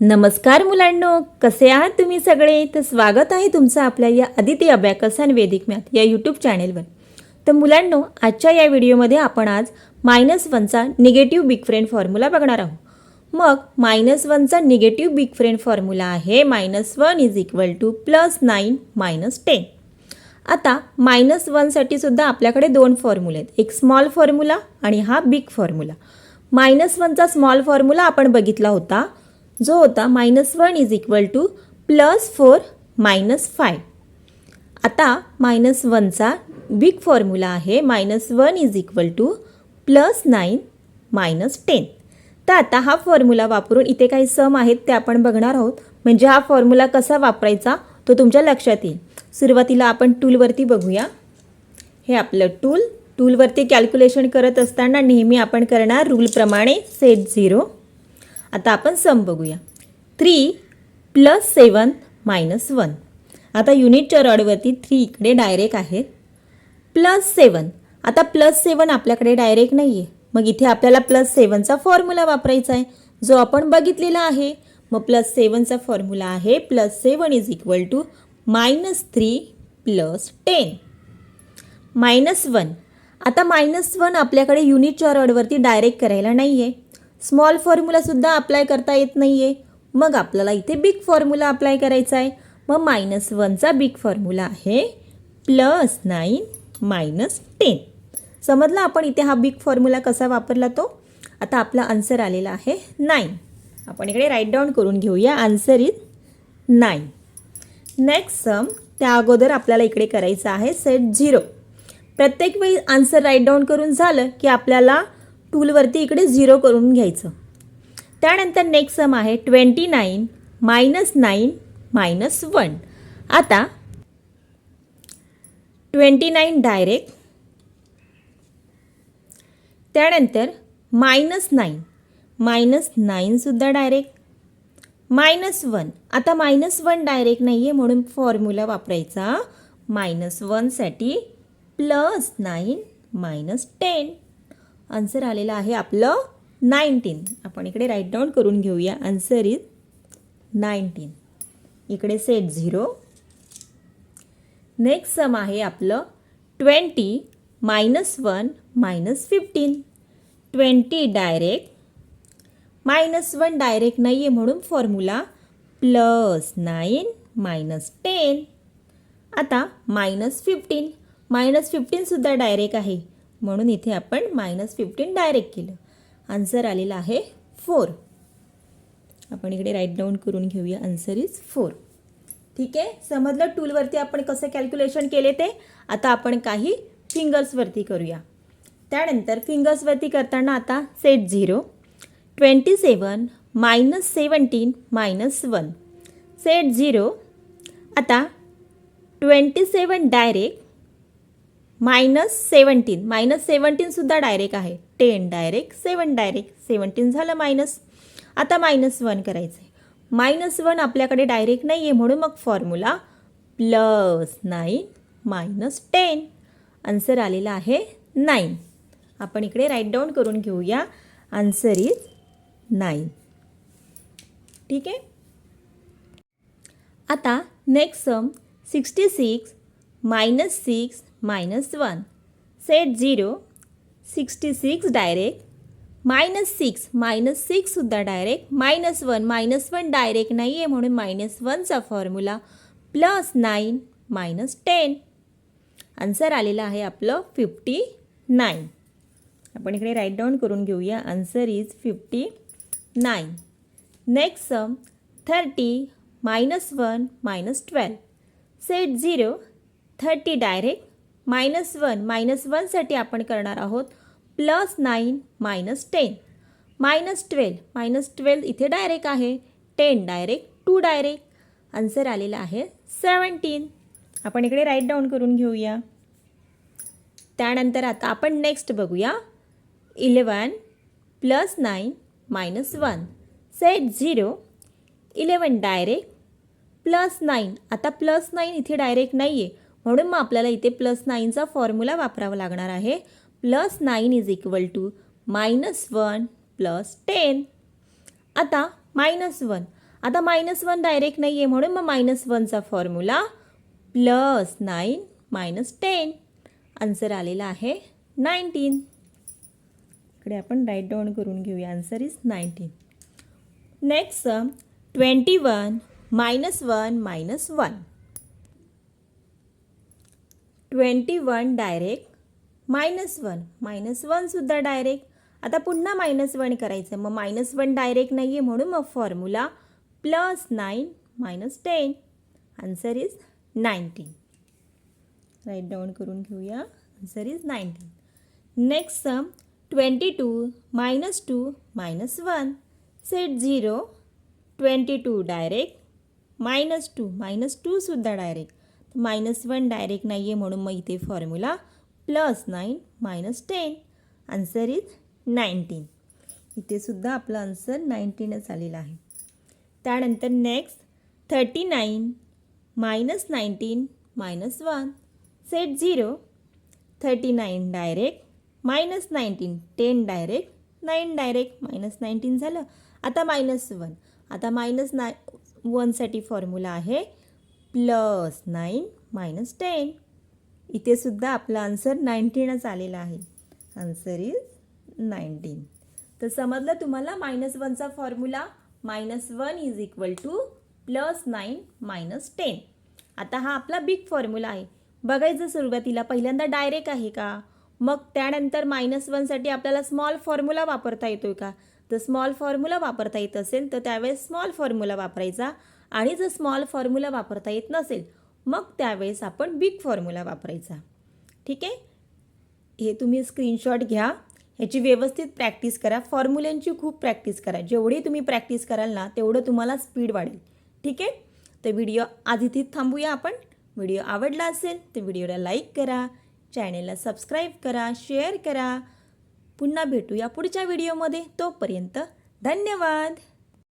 नमस्कार मुलांनो कसे आहात तुम्ही सगळे? तर स्वागत आहे तुमचं आपल्या या अदिती अभ्याकस आणि वेदिक मॅथ या यूट्यूब चॅनेलवर तर मुलांनो आजच्या या व्हिडिओमध्ये आपण आज मायनस वनचा निगेटिव्ह बिग फ्रेंड फॉर्म्युला बघणार आहोत. मग मायनस वनचा निगेटिव्ह बिग फ्रेंड फॉर्म्युला आहे minus one is equal to plus nine minus ten आता मायनस वनसाठी सुद्धा आपल्याकडे दोन फॉर्म्युले आहेत. एक स्मॉल फॉर्म्युला आणि हा बिग फॉर्म्युला मायनस वनचा स्मॉल फॉर्म्युला आपण बघितला होता. जो होता minus one is equal to plus four minus five आता मायनस वनचा बिग फॉर्म्युला आहे. Minus one is equal to plus nine minus ten तर आता हा फॉर्म्युला वापरून इथे काही सम आहेत ते आपण बघणार आहोत. म्हणजे हा फॉर्म्युला कसा वापरायचा तो तुमच्या लक्षात येईल. सुरुवातीला आपण टूलवरती बघूया. हे आपलं टूल टूलवरती कॅल्क्युलेशन करत असताना नेहमी आपण करणार रूलप्रमाणे सेट झिरो आता आपण सम बघूया. Three plus seven minus one आता युनिटच्या रॉडवरती थ्री इकडे डायरेक्ट आहेत. प्लस सेवन आता प्लस सेवन आपल्याकडे डायरेक्ट नाही आहे मग इथे आपल्याला प्लस सेवनचा फॉर्म्युला वापरायचा आहे. जो आपण बघितलेला आहे. मग प्लस सेवनचा फॉर्म्युला आहे plus seven is equal to minus three plus ten minus one आता मायनस वन आपल्याकडे युनिटच्या रॉडवरती डायरेक्ट करायला नाही आहे स्मॉल फॉर्म्युलासुद्धा अप्लाय करता येत नाही आहे मग आपल्याला इथे बिग फॉर्म्युला अप्लाय करायचा आहे. मग मायनस वनचा बिग फॉर्म्युला आहे प्लस नाईन मायनस टेन समजला? आपण इथे हा बिग फॉर्म्युला कसा वापरला तो? आता आपला आन्सर आलेला आहे नाईन आपण इकडे राईट डाऊन करून घेऊया. Answer is nine next sum त्या अगोदर आपल्याला इकडे करायचं आहे सेट झिरो प्रत्येक वेळी आन्सर राईट डाऊन करून झालं की आपल्याला टूलवरती इकडे झिरो करून घ्यायचं. त्यानंतर नेक्स्ट सम आहे twenty nine minus nine minus one. आता ट्वेंटी नाईन डायरेक्ट. त्यानंतर मायनस नाईन. मायनस नाईनसुद्धा डायरेक्ट. Minus one. आता मायनस वन डायरेक्ट नाही आहे म्हणून फॉर्म्युला वापरायचा. Minus वनसाठी plus nine minus ten. Answer आलेलं आहे आपलं नाईन्टीन आपण इकडे राईट डाऊन करून घेऊया. आन्सर इज नाईन्टीन इकडे सेट झिरो नेक्स्ट सम आहे आपलं twenty minus one minus fifteen twenty direct minus one direct नाही आहे म्हणून formula plus nine minus ten आता मायनस फिफ्टीन मायनस फिफ्टीनसुद्धा डायरेक्ट आहे. म्हणून इथे आपण मायनस फिफ्टीन डायरेक्ट केलं. आन्सर आलेला आहे फोर आपण इकडे राईट डाऊन करून घेऊया. आन्सर इज फोर ठीक आहे? समजलं? टूलवरती आपण कसं कॅल्क्युलेशन केले ते? आता आपण काही फिंगर्सवरती करूया. त्यानंतर फिंगर्सवरती करताना आता set zero twenty seven minus seventeen minus one set zero आता twenty seven direct minus seventeen minus सेवन्टीनसुद्धा direct आहे. Ten direct seven direct seventeen झालं मायनस. आता मायनस वन करायचं आहे मायनस वन आपल्याकडे डायरेक्ट नाही आहे म्हणून मग formula plus nine minus ten. Answer आलेला आहे नाईन आपण इकडे राईट डाऊन करून घेऊया. आन्सर इज नाईन ठीक? आहे आता next sum sixty six minus six minus one set zero sixty six direct minus six minus सिक्ससुद्धा direct minus one minus one direct नाही आहे म्हणून minus वनचा formula plus nine minus ten answer आलेलं आहे आपलं fifty nine आपण इकडे right down करून घेऊया. Answer is fifty nine next sum thirty minus one minus twelve set zero thirty direct minus one minus वनसाठी आपण करणार आहोत plus nine minus ten minus twelve minus twelve इथे डायरेक्ट आहे. Ten direct two direct answer आलेला आहे seventeen आपण इकडे right down करून घेऊया. त्यानंतर आता आपण नेक्स्ट बघूया. Eleven plus nine minus one set zero eleven direct plus nine आता प्लस नाईन इथे डायरेक्ट नाही आहे म्हणून मग आपल्याला इथे प्लस नाईनचा फॉर्म्युला वापरावा लागणार आहे. Plus nine is equal to minus one plus ten आता मायनस वन आता मायनस वन डायरेक्ट नाही आहे म्हणून मग minus वनचा formula plus nine minus ten answer आलेला आहे नाईन्टीन इकडे आपण राईट डाऊन करून घेऊया. Answer is nineteen next sum twenty one minus one minus one twenty one direct minus one. Minus वनसुद्धा direct. आता पुन्हा मायनस वन करायचं. मग मायनस वन डायरेक्ट नाही आहे म्हणून मग formula plus nine minus ten. Answer is nineteen. Right down करून घेऊया. Answer is nineteen. Next sum twenty two minus two minus one. Set zero twenty two direct minus two. Minus टूसुद्धा direct. Minus one direct नाही आहे म्हणून मग इथे formula plus nine minus ten answer is nineteen इथे सुद्धा आपलं answer नाईन्टीनच आलेलं आहे. त्यानंतर next thirty nine minus nineteen minus one set zero thirty nine direct minus nineteen ten direct nine direct minus nineteen झालं. आता मायनस वन आता मायनस नाय वनसाठी फॉर्म्युला आहे. Plus nine minus ten. इथे सुद्धा आपला आन्सर नाईन्टीनच आलेला आहे. Answer is nineteen. तर समजलं तुम्हाला? Minus वनचा formula minus one is equal to plus nine minus ten. आता हा आपला बिग फॉर्म्युला आहे. बघायचं सुरुवातीला पहिल्यांदा डायरेक्ट आहे का? मग त्यानंतर मायनस वनसाठी आपल्याला स्मॉल फॉर्म्युला वापरता येतोय का? तर स्मॉल फॉर्म्युला वापरता येत असेल तर त्यावेळेस स्मॉल फॉर्म्युला वापरायचा. आणि जर स्मॉल फॉर्म्युला वापरता येत नसेल मग त्यावेळेस आपण बिग फॉर्म्युला वापरायचा. ठीक आहे? हे तुम्ही स्क्रीनशॉट घ्या. ह्याची व्यवस्थित प्रॅक्टिस करा. फॉर्म्युल्यांची खूप प्रॅक्टिस करा. जेवढी तुम्ही प्रॅक्टिस कराल ना तेवढं तुम्हाला स्पीड वाढेल. ठीक आहे? तर व्हिडिओ आज इथे थांबूया आपण. व्हिडिओ आवडला असेल तर व्हिडिओला लाईक करा. चॅनेलला सबस्क्राईब करा. शेअर करा. पुन्हा भेटूया पुढच्या व्हिडिओमध्ये तोपर्यंत धन्यवाद!